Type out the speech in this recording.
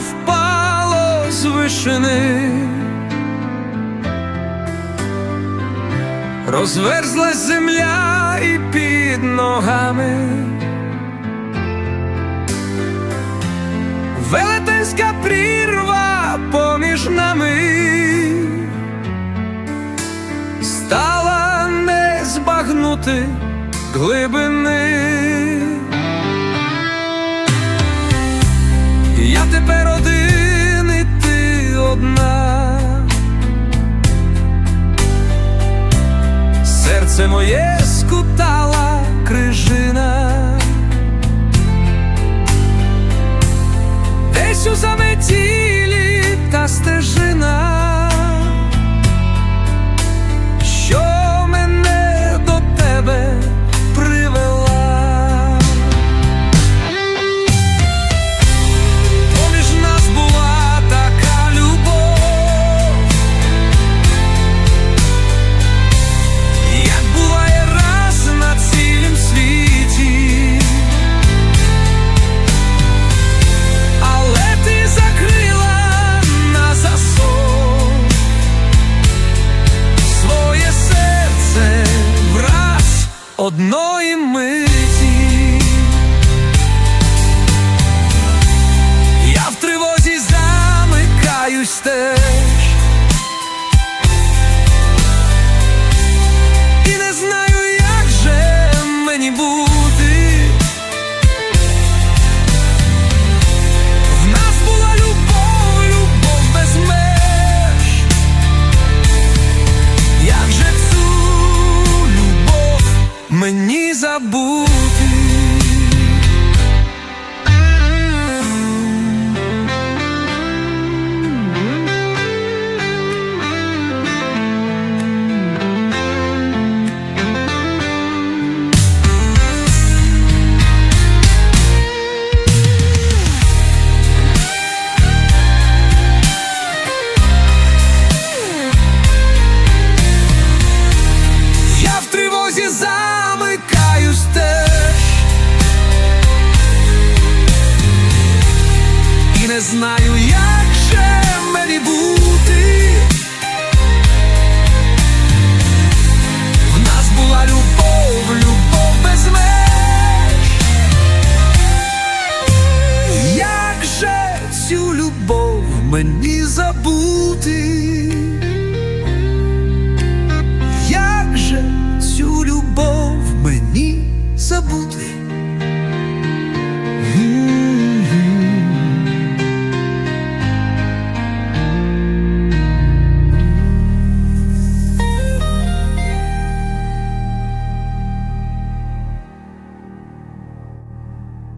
впало з вишини. Розверзлась земля і під ногами. Велетенська прірва поміж нами стала не збагнути глибини. Серце моє скутала одної миті. Я в тривозі замикаюсь теж мені забути? не знаю, як же мені бути. В нас була любов, любов без меж. Як же цю любов мені забути? Як же цю любов мені забути?